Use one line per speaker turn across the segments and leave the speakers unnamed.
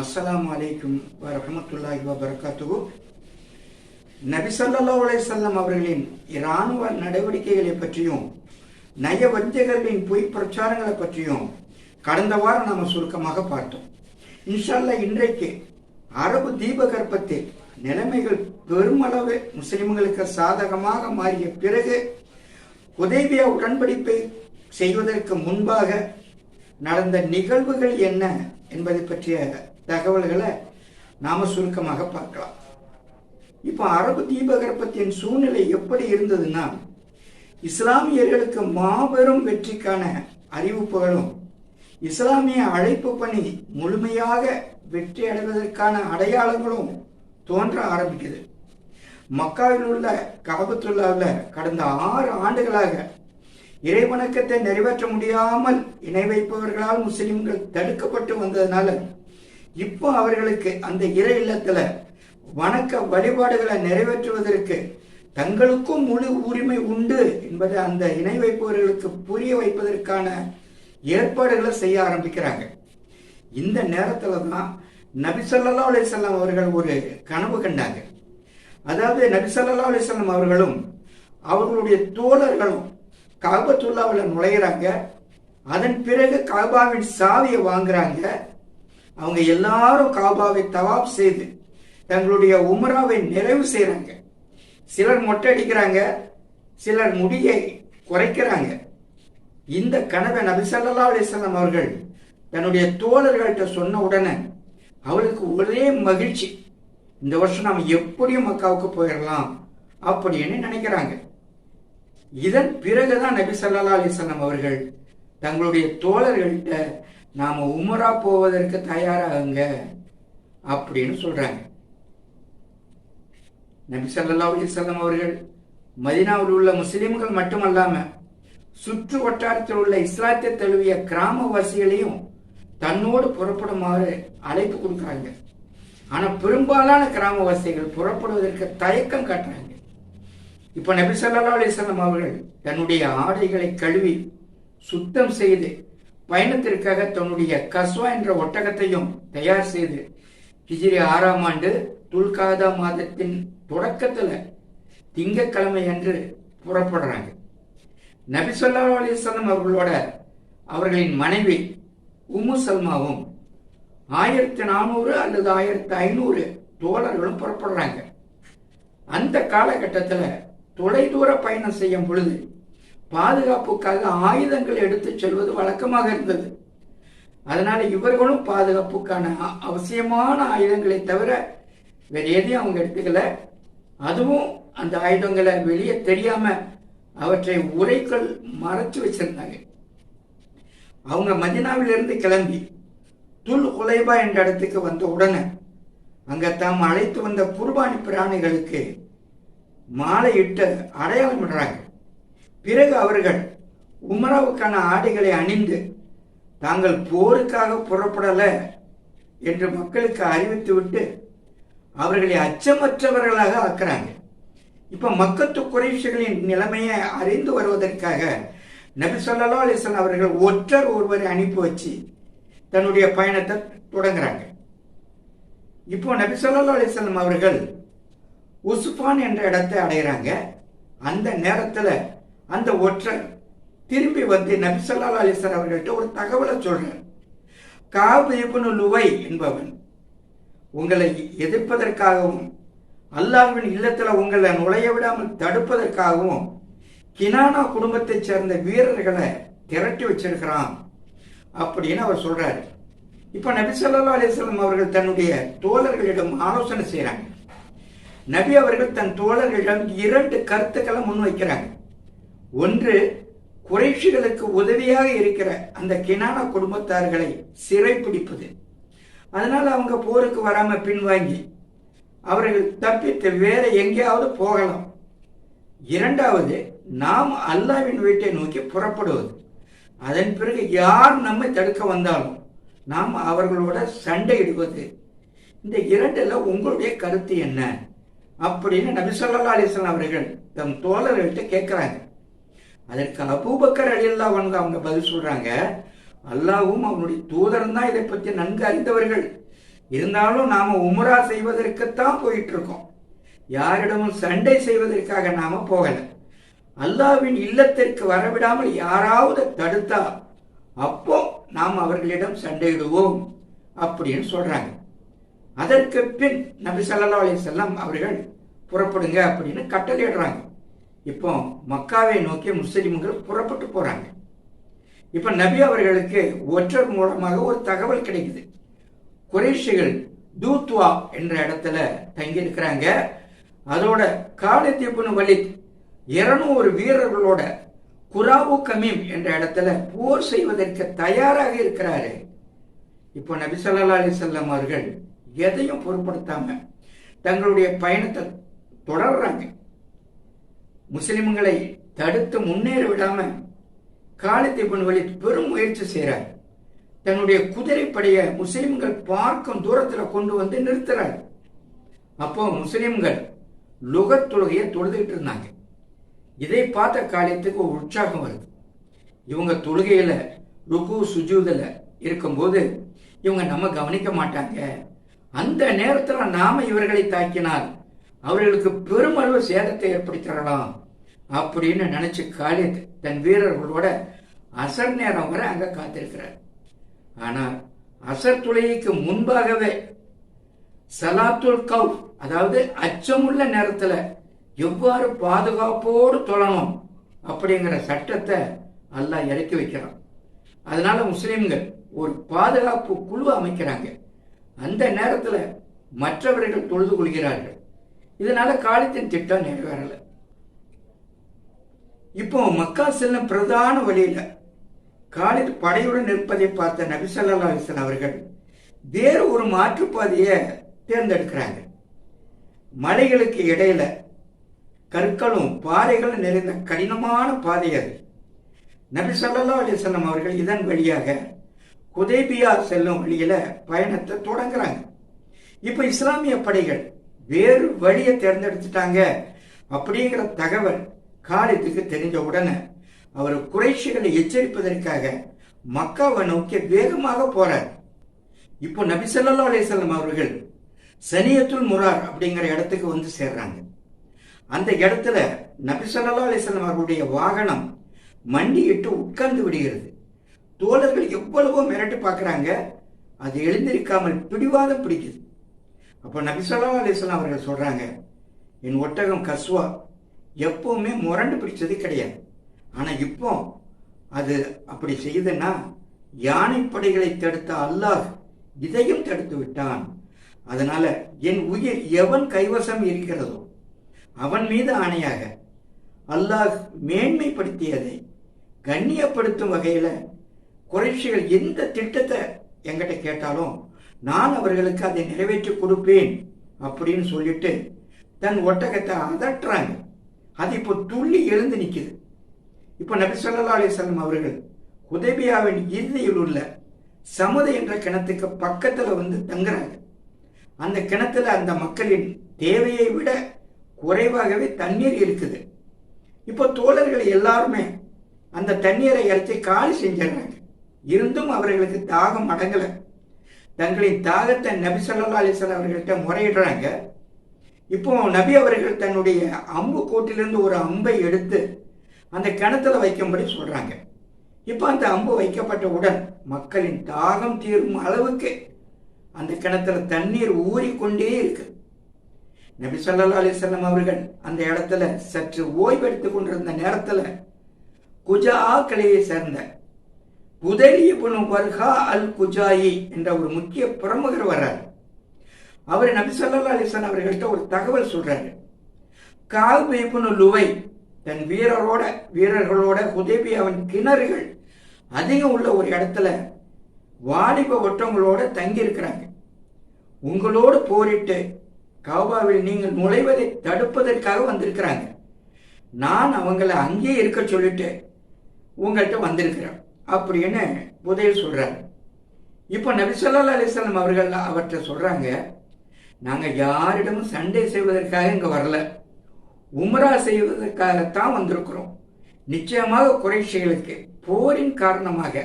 அஸ்லாம் அலைக்கும் வரமத்துல்லாஹி வபரகாத்துஹு. நபி ஸல்லல்லாஹு அவர்களின் இராணுவ நடவடிக்கைகளை பற்றியும் நயவஞ்சகர்களின் பொய் பிரச்சாரங்களை பற்றியும் கடந்த வாரம் நாம சுருக்கமாக பார்த்தோம். இன்ஷால்லா இன்றைக்கு அரபு தீபகற்பத்தில் நிலைமைகள் பெருமளவு முஸ்லிம்களுக்கு சாதகமாக மாறிய பிறகு உதவிய உடன்படிப்பை செய்வதற்கு முன்பாக நடந்த நிகழ்வுகள் என்ன என்பதை பற்றிய தகவல்களை நாம சுருக்கமாக பார்க்கலாம். இப்போ அரபு தீபகற்பத்தின் சூழ்நிலை எப்படி இருந்ததுன்னா இஸ்லாமியர்களுக்கு மாபெரும் வெற்றிக்கான அறிவிப்புகளும் இஸ்லாமிய அழைப்பு பணி முழுமையாக வெற்றி அடைவதற்கான அடையாளங்களும் தோன்ற ஆரம்பிக்குது. மக்காவில் உள்ள கபத்துள்ளாவில் கடந்த ஆறு ஆண்டுகளாக இறைவணக்கத்தை நிறைவேற்ற முடியாமல் இணை வைப்பவர்களால் முஸ்லிம்கள் தடுக்கப்பட்டு வந்ததுனால இப்போ அவர்களுக்கு அந்த இறை இல்லத்துல வணக்க வழிபாடுகளை நிறைவேற்றுவதற்கு தங்களுக்கும் முழு உரிமை உண்டு என்பதை அந்த இணை வைப்பவர்களுக்கு புரிய வைப்பதற்கான ஏற்பாடுகளை செய்ய ஆரம்பிக்கிறாங்க. இந்த நேரத்துல தான் நபிசல்லா அலிசல்லாம் அவர்கள் ஒரு கனவு கண்டாங்க. அதாவது நபிசல்லா அலிசல்லாம் அவர்களும் அவர்களுடைய தோழர்களும் காபத்துல்லாவில் நுழையிறாங்க. அதன் பிறகு காபாவின் சாவியை வாங்குறாங்க. அவங்க எல்லாரும் காபாவை தவாப் செய்து தங்களுடைய உமராவை நிறைவு செய்கிறாங்க சிலர் மொட்டை அடிக்கிறாங்க சிலர் முடியை குறைக்கிறாங்க. இந்த கனவை நபி ஸல்லல்லாஹு அவர்கள் தன்னுடைய தோழர்கள்ட்ட சொன்ன உடனே அவளுக்கு ஒரே மகிழ்ச்சி. இந்த வருஷம் நாம் எப்படியும் மக்காவுக்கு போயிடலாம் அப்படின்னு நினைக்கிறாங்க. இதன் பிறகுதான் நபி சல்லா அலிசல்லாம் அவர்கள் தங்களுடைய தோழர்கள்ட்ட நாம் உமரா போவதற்கு தயாராகுங்க அப்படின்னு சொல்கிறாங்க நபி சல்லா அலிசல்லாம் அவர்கள் மதீனாவில் உள்ள முஸ்லிம்கள் மட்டுமல்லாமல் சுற்று வட்டாரத்தில் உள்ள இஸ்லாத்தை தழுவிய கிராமவாசிகளையும் தன்னோடு புறப்படுமாறு அழைப்பு கொடுக்குறாங்க. ஆனால் பெரும்பாலான கிராமவாசிகள் புறப்படுவதற்கு தயக்கம் காட்டுறாங்க. இப்போ நபி சல்லா அலைஹி அவர்கள் தன்னுடைய ஆடைகளை கழுவி சுத்தம் செய்து பயணத்திற்காக தன்னுடைய கஸ்வா என்ற ஒட்டகத்தையும் தயார் செய்து ஹிஜிரி ஆறாம் ஆண்டு துல்காதா மாதத்தின் தொடக்கத்துல திங்கட்கிழமை அன்று புறப்படுறாங்க. நபி ஸல்லல்லாஹு அவர்களோட அவர்களின் மனைவி உமு சல்மாவும் ஆயிரத்தி நானூறு அல்லது ஆயிரத்தி ஐநூறு தோழர்களும் புறப்படுறாங்க. அந்த காலகட்டத்தில் தொலைதூர பயணம் செய்யும் பொழுது பாதுகாப்புக்காக ஆயுதங்கள் எடுத்து செல்வது வழக்கமாக இருந்தது. அதனால இவர்களும் பாதுகாப்புக்கான அவசியமான ஆயுதங்களை தவிர வேற எதையும் அவங்க எடுத்துக்கல. அதுவும் அந்த ஆயுதங்களை வெளியே தெரியாம அவற்றை உரைக்குள் மறைச்சு வச்சிருந்தாங்க. அவங்க மதினாவிலிருந்து கிளம்பி துல் குலைபா என்ற இடத்துக்கு வந்த உடனே அங்க தாம் அழைத்து வந்த குர்பானி பிராணிகளுக்கு மாலையிட்டு அடையாளமிடுறாங்க பிறகு அவர்கள் உமராவுக்கான ஆடைகளை அணிந்து தாங்கள் போருக்காக புறப்படலை என்று மக்களுக்கு அறிவித்துவிட்டு அவர்களை அச்சமற்றவர்களாக ஆக்குறாங்க. இப்போ மக்கத்து குறைஷிகளின் நிலைமையை அறிந்து வருவதற்காக நபி சொல்லலா அலைஹி அவர்கள் ஒற்றர் ஒருவரை அனுப்பி வச்சு தன்னுடைய பயணத்தை தொடங்குறாங்க. இப்போ நபி சொல்லலா அலைஹி அவர்கள் உசுஃபான் என்ற இடத்தை அடைகிறாங்க அந்த நேரத்தில் அந்த ஒற்றர் திரும்பி வந்து நபி ஸல்லல்லாஹு அலைஹி அவர்கள்ட்ட ஒரு தகவலை சொல்றார். காபிபுனு லுவை என்பவன் உங்களை எதிர்ப்பதற்காகவும் அல்லாஹ்வின் இல்லத்தில் உங்களை நுழைய விடாமல் தடுப்பதற்காகவும் கினானா குடும்பத்தைச் சேர்ந்த வீரர்களை திரட்டி வச்சிருக்கிறான் அப்படின்னு அவர் சொல்றாரு. இப்ப நபி சொல்லா அலைஹி அவர்கள் தன்னுடைய தோழர்களிடம் ஆலோசனை செய்கிறாங்க நபி அவர்கள் தன் தோழர்களிடம் இரண்டு கருத்துக்களை முன்வைக்கிறாங்க. ஒன்று குறைஷிகளுக்கு உதவியாக இருக்கிற அந்த கினானா குடும்பத்தார்களை சிறைப்பிடிப்பது. அதனால் அவங்க போருக்கு வராமல் பின்வாங்கி அவர்கள் தப்பித்து வேற எங்கேயாவது போகலாம். இரண்டாவது நாம் அல்லாவின் வீட்டை நோக்கி புறப்படுவது. அதன் பிறகு யார் நம்மை தடுக்க வந்தாலும் நாம் அவர்களோட சண்டையிடுவது. இந்த இரண்டில் உங்களுடைய கருத்து என்ன? அப்படின்னு நபி ஸல்லல்லாஹு அவர்கள் தம் தோழர்கள்ட்ட கேட்குறாங்க. அதற்கு அபூபக்கர் அலியல்லா வந்து அவங்க பதில் சொல்றாங்க அல்லாவும் அவனுடைய தூதரும் தான் இதை பற்றி நன்கு அறிந்தவர்கள். இருந்தாலும் நாம உமரா செய்வதற்குத்தான் போயிட்டு இருக்கோம் யாரிடமும் சண்டை செய்வதற்காக நாம போகல. அல்லாவின் இல்லத்திற்கு வரவிடாமல் யாராவது தடுத்தா அப்போ நாம் அவர்களிடம் சண்டையிடுவோம் அப்படின்னு சொல்றாங்க. அதற்கு பின் நபி சல்லா அலி செல்லம் அவர்கள் புறப்படுங்க அப்படின்னு கட்டளையிடுறாங்க. இப்போ மக்காவை நோக்கி முஸ்லிம்கள் புறப்பட்டு போறாங்க. இப்ப நபி அவர்களுக்கு ஒற்றர் மூலமாக ஒரு தகவல் கிடைக்குது. குறைஷிகள் தூத்வா என்ற இடத்துல தங்கியிருக்கிறாங்க அதோட காலத்தீப்புன்னு வலித் இருநூறு வீரர்களோட குராவு கமீம் என்ற இடத்துல போர் செய்வதற்கு தயாராக இருக்கிறாரு. இப்போ நபி சொல்லா அலி வஸல்லம் அவர்கள் எதையும் பொருட்படுத்தாம தங்களுடைய பயணத்தை தொடர்றாங்க. முஸ்லிம்களை தடுத்து முன்னேற விடாம காலத்தீபன் வழி பெரும் முயற்சி செய்கிறார் தன்னுடைய குதிரைப்படையை முஸ்லிம்கள் பார்க்கும் தூரத்துல கொண்டு வந்து நிறுத்துறார். அப்போ முஸ்லிம்கள் லுகத் தொழுகையை தொழுதுகிட்டு இருந்தாங்க. இதை பார்த்த காலத்துக்கு ஒரு உற்சாகம் வருது. இவங்க தொழுகையில ருக்கு சுஜூதில் இருக்கும்போது இவங்க நம்ம கவனிக்க மாட்டாங்க. அந்த நேரத்தில் நாம இவர்களை தாக்கினால் அவர்களுக்கு பெருமளவு சேதத்தை ஏற்படுத்திடலாம். அப்படின்னு நினைச்சு காலித் தன் வீரர்களோட அசர் நேரம் வரை அங்க காத்திருக்கிறார். ஆனால் அசர் துளைக்கு முன்பாகவே சலாத்துல் கவுஃப் அதாவது அச்சமுள்ள நேரத்துல எவ்வாறு பாதுகாப்போடு தொழணும் அப்படிங்கிற சட்டத்தை அல்லாஹ் இறக்கி வைக்கிறான். அதனால முஸ்லிம்கள் ஒரு பாதுகாப்பு குழு அமைக்கிறாங்க. அந்த நேரத்துல மற்றவர்கள் தொழுது கொள்கிறார்கள். இதனால காலத்தின் திட்டம் நிறைவேறலை. இப்போ மக்கா செல்லும் பிரதான வழியில காலில் படையுடன் நிற்பதை பார்த்த நபி ஸல்லல்லாஹு அலைஹி அவர்கள் வேறு ஒரு மாற்றுப்பாதையை தேர்ந்தெடுக்கிறாங்க. மலைகளுக்கு இடையில கற்களும் பாறைகளும் நிறைந்த கடினமான பாதை அது. நபி ஸல்லல்லாஹு அலைஹி அவர்கள் இதன் வழியாக குதேபியா செல்லும் வழியில பயணத்தை தொடங்குறாங்க. இப்ப இஸ்லாமிய படைகள் வேறு வழியை தேர்ந்தெடுத்துட்டாங்க அப்படிங்கிற தகவல் காரியத்துக்கு தெரிஞ்ச உடனே அவர் குறைஷிகளை எச்சரிப்பதற்காக மக்காவை நோக்கி வேகமாக போறார். இப்போ நபி ஸல்லல்லாஹு அவர்கள் சனியத்துல் முரார் அப்படிங்கிற இடத்துக்கு வந்து சேர்றாங்க. அந்த இடத்துல நபி ஸல்லல்லாஹு அலைஹி அவர்களுடைய வாகனம் மண்டியிட்டு உட்கார்ந்து விடுகிறது. தோழர்கள் எவ்வளவோ மிரட்டு பார்க்குறாங்க. அது எழுந்திருக்காமல் பிடிவாதம் பிடிக்குது. அப்போ நபி ஸல்லல்லாஹு அலைஹி அவர்கள் சொல்றாங்க என் ஒட்டகம் கஸ்வா எப்பவுமே முரண்டு பிடிச்சது கிடையாது. ஆனா இப்போ அது அப்படி செய்யுதுன்னா யானைப்படைகளை தடுத்த அல்லாஹ் இதையும் தடுத்து விட்டான். அதனால என் உயிர் எவன் கைவசம் இருக்கிறதோ அவன் மீது ஆணையாக அல்லாஹ் மேன்மைப்படுத்தியதை கண்ணியப்படுத்தும் வகையில குறைச்சிகள் எந்த திட்டத்தை எங்கிட்ட கேட்டாலும் நான் அவர்களுக்கு அதை நிறைவேற்றி கொடுப்பேன் அப்படின்னு சொல்லிட்டு தன் ஒட்டகத்தை அதட்டுறாங்க அது இப்போ துள்ளி எழுந்து நிற்குது இப்போ நபி சொல்லா அலைஹி அவர்கள் உதவியாவின் இறுதியில் உள்ள சமுதை என்ற கிணத்துக்கு பக்கத்தில் வந்து தங்குறாங்க. அந்த கிணத்துல அந்த மக்களின் தேவையை விட குறைவாகவே தண்ணீர் இருக்குது. இப்போ தோழர்கள் எல்லாருமே அந்த தண்ணீரை இறைச்சி காலி செஞ்சிடறாங்க. இருந்தும் அவர்களுக்கு தாகம் அடங்கலை. தங்களின் தாகத்தை நபி ஸல்லல்லாஹு அவர்கள்ட்ட முறையிடுறாங்க. இப்போ நபி அவர்கள் தன்னுடைய அம்பு கோட்டிலிருந்து ஒரு அம்பை எடுத்து அந்த கிணத்துல வைக்கும்படி சொல்றாங்க. இப்போ அந்த அம்பு வைக்கப்பட்டவுடன் மக்களின் தாகம் தீரும் அளவுக்கு அந்த கிணத்துல தண்ணீர் ஊறிக்கொண்டே இருக்கு. நபி ஸல்லல்லாஹு அலிசல்லாம் அவர்கள் அந்த இடத்துல சற்று ஓய்வெடுத்து கொண்டிருந்த நேரத்தில் குஜா கிளையை சேர்ந்த புதலி இப்னு வர்ஹா அல் குஜாயி என்ற ஒரு முக்கிய பிரமுகர் வர்றார். அவர் நபி ஸல்லல்லாஹு அலிசன் அவர்கள்ட்ட ஒரு தகவல் சொல்றாரு. கால் இப்னு லுவை தன் வீரரோட வீரர்களோட ஹுதைபியாவின் கிணறுகள் அதிகம் உள்ள ஒரு இடத்துல வாலிப ஒற்றவங்களோட தங்கி இருக்கிறாங்க உங்களோடு போரிட்டு காபாவில் நீங்கள் நுழைவதை தடுப்பதற்காக வந்திருக்கிறாங்க. நான் அவங்கள அங்கேயே இருக்க சொல்லிட்டு உங்கள்கிட்ட வந்திருக்கிறேன். அப்படின்னு புதையல் சொல்றாரு. இப்போ நபிசல்லா அலிஸ்லாம் அவர்கள் அவர்கிட்ட சொல்றாங்க நாங்கள் யாரிடமும் சண்டை செய்வதற்காக இங்கே வரல. உம்ரா செய்வதற்காகத்தான் வந்திருக்கிறோம். நிச்சயமாக குறைஷிகளுக்கு போரின் காரணமாக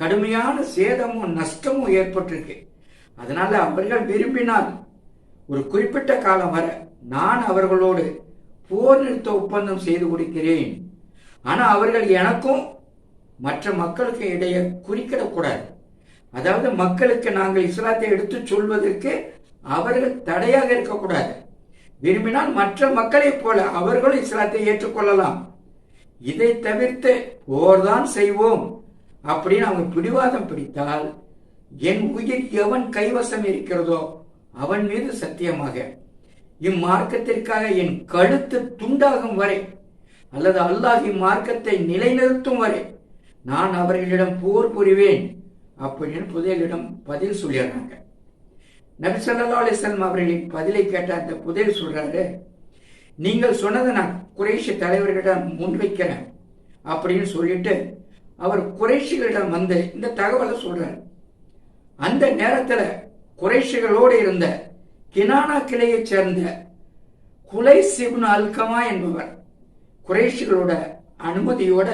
கடுமையான சேதமும் நஷ்டமும் ஏற்பட்டிருக்கு. அதனால அவர்கள் விரும்பினால் ஒரு குறிப்பிட்ட காலம் வர நான் அவர்களோடு போர் நிறுத்த ஒப்பந்தம் செய்து கொடுக்கிறேன். ஆனால் அவர்கள் எனக்கும் மற்ற மக்களுக்கு இடையே குறிக்கிடக்கூடாது. அதாவது மக்களுக்கு நாங்கள் இஸ்லாத்தை எடுத்து சொல்வதற்கு அவர்கள் தடையாக இருக்கக்கூடாது. விரும்பினால் மற்ற மக்களைப் போல அவர்களும் இஸ்லாத்தை ஏற்றுக்கொள்ளலாம். இதை தவிர்த்து போர்தான் செய்வோம். அப்படின்னு அவங்க பிடிவாதம் பிடித்தால் என் உயிர் எவன் கைவசம் இருக்கிறதோ அவன் மீது சத்தியமாக. இம்மார்க்கத்திற்காக என் கழுத்து துண்டாகும் வரை அல்லது அல்லாஹ் இம்மார்க்கத்தை நிலைநிறுத்தும் வரை நான் அவர்களிடம் போர் புரிவேன் அப்படின்னு புதையலிடம் பதில் சொல்லிடுறாங்க. நபி சொல்லா அலிஸ்லாம் அவர்களின் பதிலை கேட்ட அந்த புதையல் சொல்றாரு நீங்கள் சொன்னதை நான் குறைஷி தலைவர்களிடம் முன்வைக்கிறேன் அப்படின்னு சொல்லிட்டு அவர் குறைஷிகளிடம் வந்து இந்த தகவலை சொல்றாரு. அந்த நேரத்தில் குறைஷிகளோடு இருந்த கினானா கிளையைச் சேர்ந்த குலை சிப்னு அல்கமா என்பவர் குறைஷிகளோட அனுமதியோட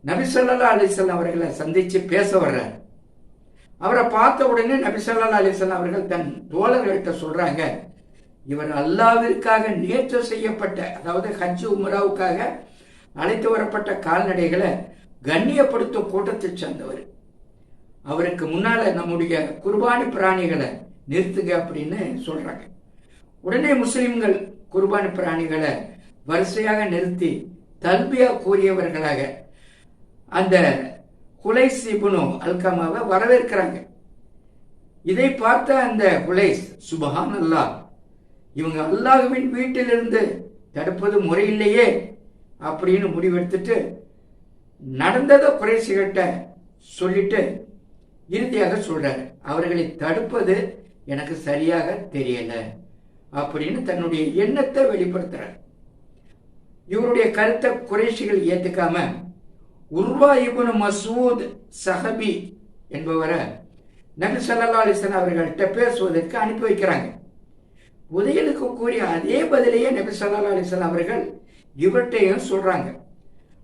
நபி ஸல்லல்லாஹு அலைஹி அவர்களை சந்திச்சு பேச வர்றார். அவரை பார்த்த உடனே நபிசல்லா ஸல்லல்லாஹு அவர்கள் தன் தோழர்கள்ட்ட சொல்றாங்க இவர் அல்லாவிற்காக நேற்று செய்யப்பட்ட அதாவது ஹஜ் உமராவுக்காக அழைத்து வரப்பட்ட கால்நடைகளை கண்ணியப்படுத்தும் கூட்டத்தைச் சேர்ந்தவர். அவருக்கு முன்னால நம்முடைய குர்பானி பிராணிகளை நிறுத்துங்க அப்படின்னு சொல்றாங்க. உடனே முஸ்லிம்கள் குர்பானி பிராணிகளை வரிசையாக நிறுத்தி தல்பியா கூறியவர்களாக அந்த குலைஸ் இபுனு அல்கமாவை வரவேற்கிறாங்க. இதை பார்த்த அந்த குலைஸ் சுபஹான் அல்லாஹ் இவங்க அல்லாஹுவின் வீட்டிலிருந்து தடுப்பது முறையில்லையே அப்படின்னு முடிவெடுத்துட்டு நடந்ததை குறைசிகிட்ட சொல்லிட்டு இறுதியாக சொல்றாரு அவர்களை தடுப்பது எனக்கு சரியாக தெரியல அப்படின்னு தன்னுடைய எண்ணத்தை வெளிப்படுத்துறார். இவருடைய கருத்தை குறைசிகள் ஏத்துக்காம உர்வா இபுனு மசூத் சஹபி என்பவரை நபி சல்லா அலிஸ்லாம் அவர்கள்ட்ட பேசுவதற்கு அனுப்பி வைக்கிறாங்க. உதயலுக்கு கூறிய அதே பதிலையே நபி சல்லா அலிஸ்லாம் அவர்கள் இவர்கிட்டையும் சொல்றாங்க.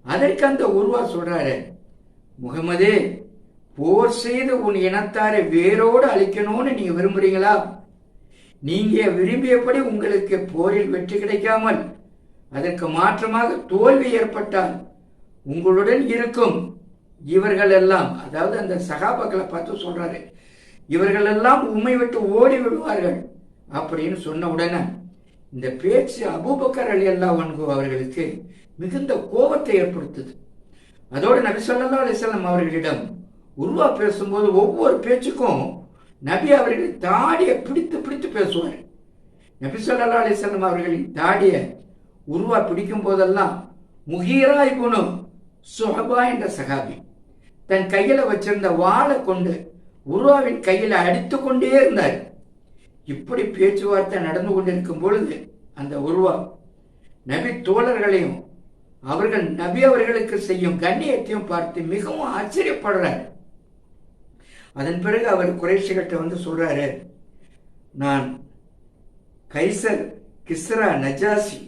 அதற்கு அந்த உருவா சொல்றாரு முகமது போர் செய்து உன் இனத்தாரை வேரோடு அழிக்கணும்னு நீங்க விரும்புறீங்களா? நீங்க விரும்பியபடி உங்களுக்கு போரில் வெற்றி கிடைக்காமல் அதற்கு மாற்றமாக தோல்வி ஏற்பட்டால் உங்களுடன் இருக்கும் இவர்கள் எல்லாம் அதாவது அந்த சகாபாக்களை பார்த்து சொல்றாரு இவர்கள் எல்லாம் உண்மை விட்டு ஓடி விடுவார்கள் அப்படின்னு சொன்ன உடனே இந்த பேச்சு அபூபக்கர் அலி அல்லா அவர்களுக்கு மிகுந்த கோபத்தை ஏற்படுத்துது. அதோடு நபி சொல்லா அலிசல்லாம் அவர்களிடம் உருவா பேசும்போது ஒவ்வொரு பேச்சுக்கும் நபி அவர்கள் தாடியை பிடித்து பிடித்து பேசுவார். நபி சொல்லா அலிசல்லாம் அவர்களின் தாடியை உருவா பிடிக்கும் போதெல்லாம் முகீரா இப்னு சுஹபா என்ற சகாபி. தன் கையில வச்சிருந்த வாளை கொண்டு உருவாவின் கையில அடித்து கொண்டே இருந்தார். இப்படி பேச்சுவார்த்தை நடந்து கொண்டிருக்கும் பொழுது அந்த உருவா நபி தோழர்களையும் அவர்கள் நபி அவர்களுக்கு செய்யும் கண்ணியத்தையும் பார்த்து மிகவும் ஆச்சரியப்படுறார். அதன் பிறகு அவர் குறைஷிகிட்ட வந்து சொல்றாரு நான் கைசர் கிஸ்ரா நஜாசி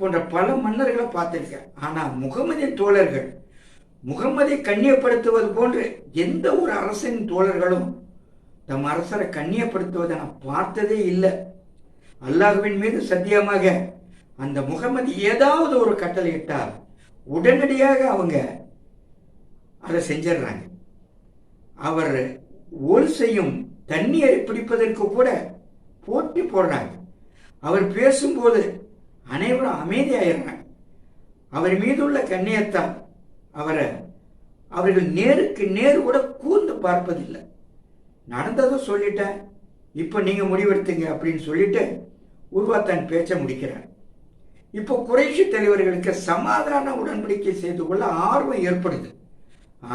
போன்ற பல மன்னர்களை பார்த்திருக்கேன். ஆனால் முகமதின் தோழர்கள் முகமதை கண்ணியப்படுத்துவது போன்று எந்த ஒரு அரசின் தோழர்களும் தம் அரசரை கண்ணியப்படுத்துவதை நான் பார்த்ததே இல்லை. அல்லாஹுவின் மீது சத்தியமாக அந்த முகமது ஏதாவது ஒரு கட்டளை இட்டால் உடனடியாக அவங்க அதை செஞ்சிடுறாங்க. அவர் ஒரு செய்யும் தண்ணீரை பிடிப்பதற்கு கூட போட்டி போடுறாங்க. அவர் பேசும்போது அனைவரும் அமைதியாயிடுறாங்க அவர் மீதுள்ள கண்ணியத்தால் அவரை அவர்கள் நேருக்கு நேர் கூட கூர்ந்து பார்ப்பதில்லை. நடந்ததும் சொல்லிட்டேன் இப்போ நீங்கள் முடிவெடுத்துங்க அப்படின்னு சொல்லிட்டு உருவா தன் பேச்சை முடிக்கிறார். இப்போ குறைஷி தலைவர்களுக்கு சமாதான உடன்படிக்கை செய்து கொள்ள ஆர்வம் ஏற்படுது.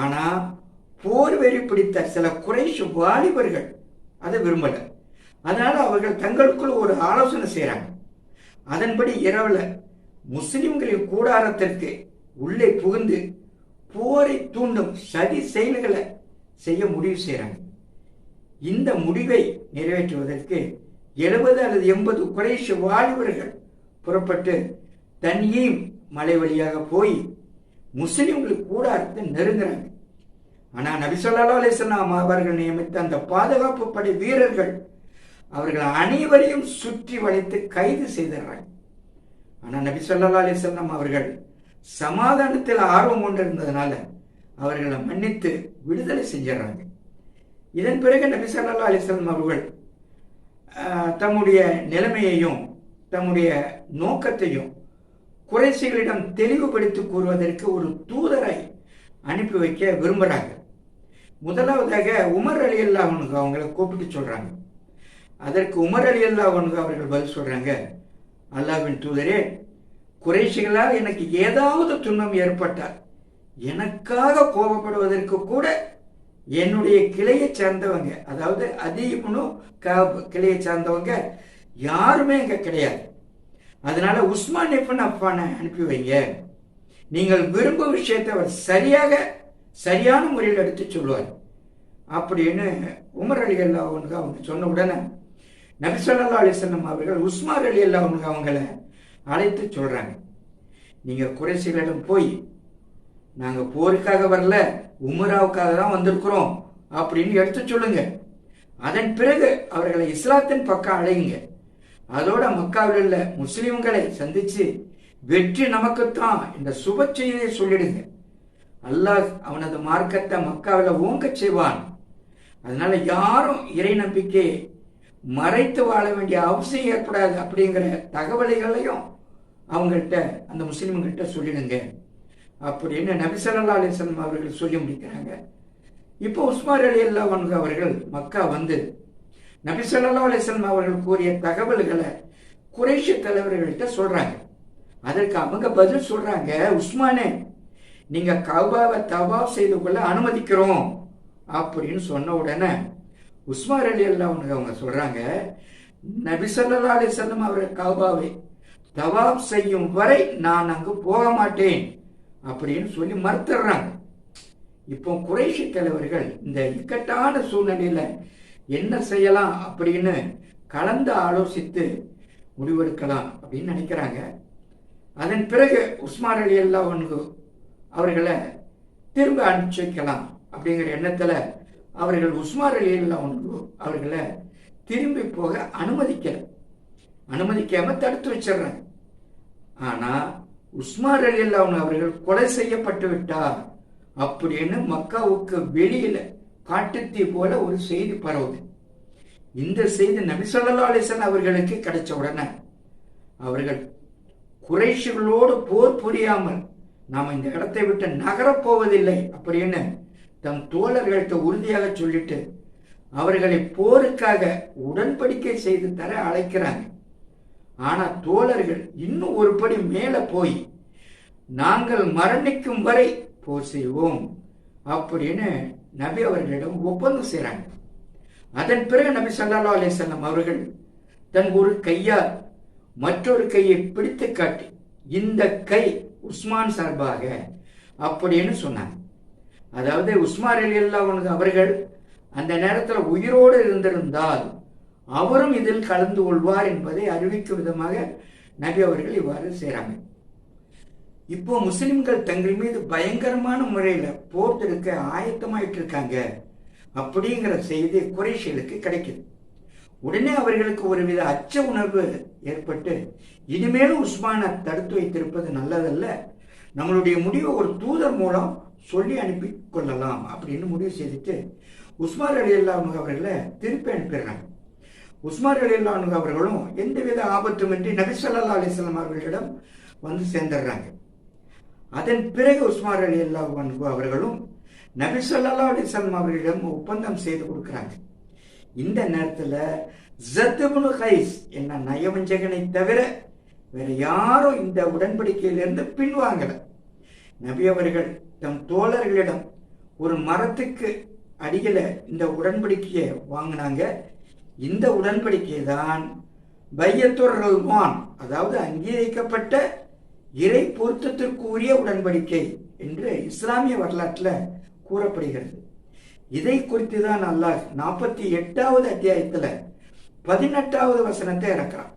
ஆனால் போர் வெறி பிடித்த சில குறைஷி வாலிபர்கள் அதை விரும்பலை. அதனால் அவர்கள் தங்களுக்குள் ஒரு ஆலோசனை செய்கிறாங்க அதன்படி இரவுல முஸ்லிம்களின் கூடாரத்திற்கு உள்ளே புகுந்து போரை தூண்டும் சதி செயல்களை செய்ய முடிவு செய்கிறாங்க இந்த முடிவை நிறைவேற்றுவதற்கு எழுபது அல்லது எண்பது குறைஷ வாலிபர்கள் புறப்பட்டு தனியும் மலை வழியாக போய் முஸ்லிம்களுக்கு கூடாரத்தை நெருங்குறாங்க. ஆனா நபிசல்லா அலிஸ்லாம் அவர்கள் நியமித்த அந்த பாதுகாப்பு படை வீரர்கள் அவர்கள் அனைவரையும் சுற்றி வளைத்து கைது செய்திடுறாங்க ஆனா நபிசல்லா அலிஸ்லாம் அவர்கள் சமாதானத்தில் ஆர்வம் கொண்டிருந்ததுனால அவர்களை மன்னித்து விடுதலை செஞ்சிடறாங்க. இதன் பிறகு நபி சல்லா அலிஸ்லாம் அவர்கள் தம்முடைய நிலைமையையும் தம்முடைய நோக்கத்தையும் குறைசிகளிடம் தெளிவுபடுத்தி கூறுவதற்கு ஒரு தூதரை அனுப்பி வைக்க விரும்புகிறாங்க முதலாவதாக உமர் அலி அல்லாஹனுக்கு அவங்கள கூப்பிட்டு சொல்கிறாங்க அதற்கு உமர் அலி அல்லாஹனுக்கு அவர்கள் பதில் சொல்கிறாங்க அல்லாஹ்வின் தூதரே குறைசிகளால் எனக்கு ஏதாவது துன்பம் ஏற்பட்டால் எனக்காக கோபப்படுவதற்கு கூட என்னுடைய கிளையை சார்ந்தவங்க அதாவது அதீபனு கிளையை சார்ந்தவங்க யாருமே இங்கே கிடையாது. அதனால உஸ்மான் இப்னு அப்பானை அனுப்பி வைங்க. நீங்கள் விரும்பும் விஷயத்தை அவர் சரியாக சரியான முறையில் எடுத்து சொல்லுவார் அப்படின்னு உமர் அலி அல்லா அவனுக்கு அவங்க சொன்ன உடனே நபி ஸல்லல்லாஹு அலைஹி அவர்கள் உஸ்மான் அலி அல்லா அவங்கள அழைத்து சொல்றாங்க. நீங்க குறைசிகளிடம் போய் நாங்க போருக்காக வரல உமராவுக்காக தான் வந்திருக்கிறோம் அப்படின்னு எடுத்து சொல்லுங்க. அதன் பிறகு அவர்களை இஸ்லாத்தின் பக்கம் அழையுங்க. அதோட மக்காவில் உள்ள முஸ்லிம்களை சந்திச்சு வெற்றி நமக்குத்தான் இந்த சுப செய்தியை சொல்லிடுங்க. அல்லாஹ் அவனது மார்க்கத்தை மக்காவில் ஓங்க செய்வான். அதனால யாரும் இறை நம்பிக்கையை மறைத்து வாழ வேண்டிய அவசியம் ஏற்படாது அப்படிங்கிற தகவல்களையும் அவங்கள்ட்ட அந்த முஸ்லீம்கிட்ட சொல்லிடுங்க. அப்படின்னு நபிசல்லா அலிஸ்லாம் அவர்கள் சொல்லி முடிக்கிறாங்க. இப்போ உஸ்மார் அலி அல்லா அவர்கள் மக்கா வந்து நபிசல்லா அலிஸ்லாம் அவர்கள் கூறிய தகவல்களை குறைஷ தலைவர்கள்ட்ட சொல்றாங்க. அதற்கு அவங்க பதில் சொல்றாங்க உஸ்மானே நீங்க கௌபாவை தபாவ் செய்து கொள்ள அனுமதிக்கிறோம். அப்படின்னு சொன்ன உடனே உஸ்மார் அலி அல்லா அவங்க சொல்றாங்க. நபி அலி அலைஹி வஸல்லம் அவர்கள் தவாப் செய்யும் வரை நான் அங்கு போக மாட்டேன் அப்படின்னு சொல்லி மறுத்துடுறாங்க. இப்போ குறைஷி தலைவர்கள் இந்த இக்கட்டான சூழ்நிலையில என்ன செய்யலாம் அப்படின்னு கலந்து ஆலோசித்து முடிவெடுக்கலாம் அப்படின்னு நினைக்கிறாங்க. அதன் பிறகு உஸ்மான் அலி அல்லா அவர்களை திரும்ப அனுப்பிச்சு வைக்கலாம் அப்படிங்கிற எண்ணத்துல அவர்கள் உஸ்மான் அலி அல்லா அவர்களை திரும்பி போக அனுமதிக்கல. அனுமதிக்காம தடுத்து வச்சிடுறாங்க. ஆனா உஸ்மார் அலி அல்லாஹ் அவர்கள் கொலை செய்யப்பட்டு விட்டார் அப்படின்னு மக்காவுக்கு வெளியில காட்டுத்தீ போல ஒரு செய்தி பரவுது. இந்த செய்தி நபி அவர்களுக்கு கிடைச்ச உடனே அவர்கள் குறைஷிகளோடு போர் புரியாமல் நாம் இந்த இடத்தை விட்டு நகரப் போவதில்லை அப்படின்னு தம் தோழர்களுக்கு உறுதியாக சொல்லிட்டு அவர்களை போருக்காக உடன்படிக்கை செய்து தர அழைக்கிறாங்க. ஆனா தோழர்கள் இன்னும் ஒரு படி மேல போய் நாங்கள் மரணிக்கும் வரை போர் செய்வோம் அப்படின்னு நபி அவர்களிடம் ஒப்பந்தம் செய்றாங்க. அதன் பிறகு நபி சல்லா அலிசல்லாம் அவர்கள் தன் ஒரு கையால் மற்றொரு கையை பிடித்து காட்டி இந்த கை உஸ்மான் சார்பாக அப்படின்னு சொன்னாங்க. அதாவது உஸ்மார் அலி அல்லாஹ் அவர்கள் அந்த நேரத்தில் உயிரோடு இருந்திருந்தால் அவரும் இதில் கலந்து கொள்வார் என்பதை அறிவிக்கும் விதமாக நபி அவர்கள் இவ்வாறு செய்கிறாங்க இப்போ முஸ்லிம்கள் தங்கள் மீது பயங்கரமான முறையில் போர் தொடுக்க ஆயத்தமாயிட்டு இருக்காங்க அப்படிங்கிற செய்தி குறைஷிகளுக்கு கிடைக்குது. உடனே அவர்களுக்கு ஒருவித அச்ச உணர்வு ஏற்பட்டு இனிமேலும் உஸ்மானை தடுத்து வைத்திருப்பது நல்லதல்ல. நம்மளுடைய முடிவை ஒரு தூதர் மூலம் சொல்லி அனுப்பி கொள்ளலாம் அப்படின்னு முடிவு செய்துட்டு உஸ்மான் அலி அல்லாஹ் அவர்களை திருப்பி அனுப்பிடுறாங்க. உஸ்மான் அலி அல்லாஹ் அவர்களும் எந்தவித ஆபத்துமின்றி நபி சொல்லா அலிஸ்லாம் அவர்களிடம் வந்து சேர்ந்துடுறாங்க. அதன் பிறகு உஸ்மான் அலி அல்லாஹ் அவர்களும் நபி சொல்லா அலிஸ்லாம் அவர்களிடம் ஒப்பந்தம் செய்து கொடுக்குறாங்க. இந்த நேரத்தில் ஜத்துபுனு ஹைஸ் என்ன நயவஞ்சகனை தவிர வேற யாரும் இந்த உடன்படிக்கையிலிருந்து பின்வாங்கலை. நபி அவர்கள் தம் தோழர்களிடம் ஒரு மரத்துக்கு அடியில இந்த உடன்படிக்கையை வாங்கினாங்க. இந்த உடன்படிக்கை தான் பையத்துர் ரல்வான் அதாவது அங்கீகரிக்கப்பட்ட இறை பொருத்தத்திற்குரிய உடன்படிக்கை என்று இஸ்லாமிய வரலாற்றில் கூறப்படுகிறது. இதை குறித்து தான் அல்லாஹ் நாற்பத்தி எட்டாவது அத்தியாயத்தில் பதினெட்டாவது வசனத்தை இறக்கிறான்.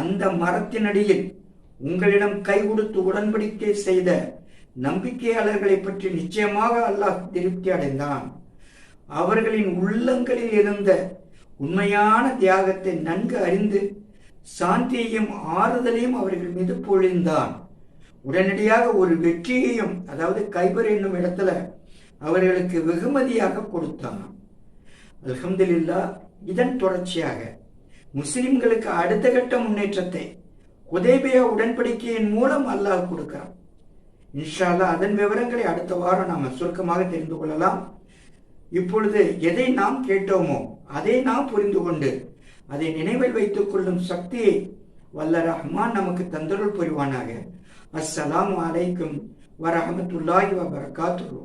அந்த மரத்தினடியில் உங்களிடம் கை கொடுத்து உடன்படிக்கை செய்த நம்பிக்கையாளர்களை பற்றி நிச்சயமாக அல்லாஹ் திருப்தி அடைந்தான். அவர்களின் உள்ளங்களில் இருந்த உண்மையான தியாகத்தை நன்கு அறிந்து சாந்தியையும் ஆறுதலையும் அவர்கள் மீது பொழிந்தான். உடனடியாக ஒரு வெற்றியையும் அதாவது கைபர் என்னும் இடத்துல அவர்களுக்கு வெகுமதியாக கொடுத்தான். அலமதுல்லா இதன் தொடர்ச்சியாக முஸ்லிம்களுக்கு அடுத்த கட்ட முன்னேற்றத்தை உதேபியா உடன்படிக்கையின் மூலம் அல்லாஹ் கொடுக்கிறான். இன்ஷால்லா அதன் விவரங்களை அடுத்த வாரம் நாம் சுருக்கமாக தெரிந்து கொள்ளலாம். இப்பொழுது எதை நாம் கேட்டோமோ அதை நாம் புரிந்து கொண்டு அதை நினைவில் வைத்துக் கொள்ளும் சக்தியை வல்ல ரஹ்மான் நமக்கு தந்தருள் புரிவானாக. அஸ்ஸலாம் அலைக்கும் வரஹமத்துல்லாஹி வபரகாத்துஹு.